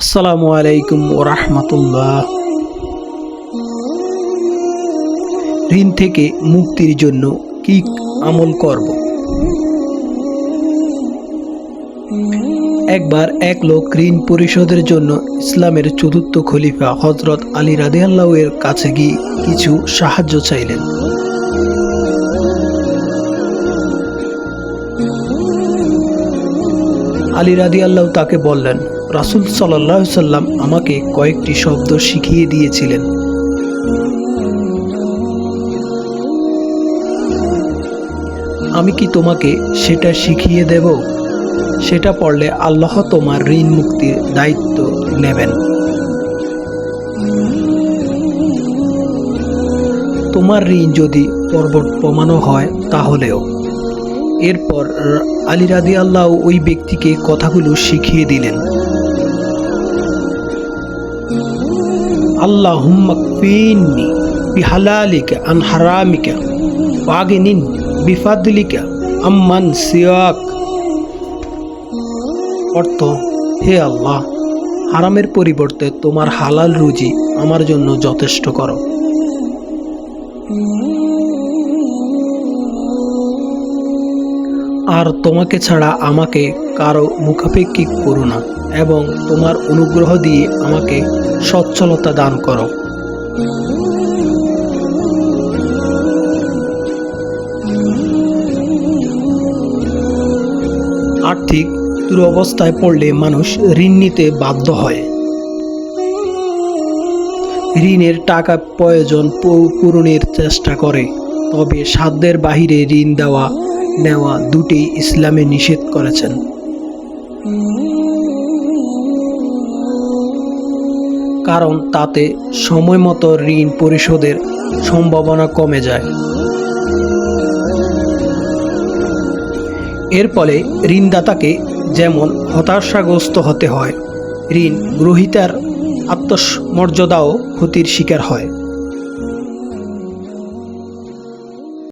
আসসালামু আলাইকুম ওরহমতুল্লাহ ঋণ থেকে মুক্তির জন্য কি আমল করব? একবার এক লোক ঋণ পরিশোধের জন্য ইসলামের চতুর্থ খলিফা হজরত আলী রাদিয়াল্লাহের কাছে গিয়ে কিছু সাহায্য চাইলেন। আলী রাদি আল্লাহ তাকে বললেন রাসুল সাল্লাহ সাল্লাম আমাকে কয়েকটি শব্দ শিখিয়ে দিয়েছিলেন। আমি কি তোমাকে সেটা শিখিয়ে দেব? সেটা পড়লে আল্লাহ তোমার ঋণ মুক্তির দায়িত্ব নেবেন। তোমার ঋণ যদি পর্বত প্রমাণও হয় তাহলেও। এরপর আলী রাদি আল্লাহ ওই ব্যক্তিকে কথাগুলো শিখিয়ে দিলেন। আল্লাহ হুম্মাকফিন্নি বিহালালিকা আন হারামিকা ওয়াগিনিন বিফাদলিকা আম্মান সিয়াক। অর্থ, হে আল্লাহ, হারামের পরিবর্তে তোমার হালাল রুজি আমার জন্য যথেষ্ট করো। আর তোমাকে ছাড়া আমাকে কারও মুখাপেক্ষি করো না, এবং তোমার অনুগ্রহ দিয়ে আমাকে সচ্ছলতা দান করো। আর্থিক দুরবস্থায় পড়লে মানুষ ঋণ নিতে বাধ্য হয়। ঋণের টাকা প্রয়োজন পূরণের চেষ্টা করে, তবে সাধ্যের বাহিরে ঋণ দেওয়া নেওয়া দুটি ইসলামে নিষেধ করেছেন। কারণ তাতে সময় মতো ঋণ পরিশোধের সম্ভাবনা কমে যায়। এর ফলে ঋণদাতাকে যেমন হতাশাগ্রস্ত হতে হয়, ঋণ গ্রহীতার আত্মমর্যাদাও ক্ষতির শিকার হয়।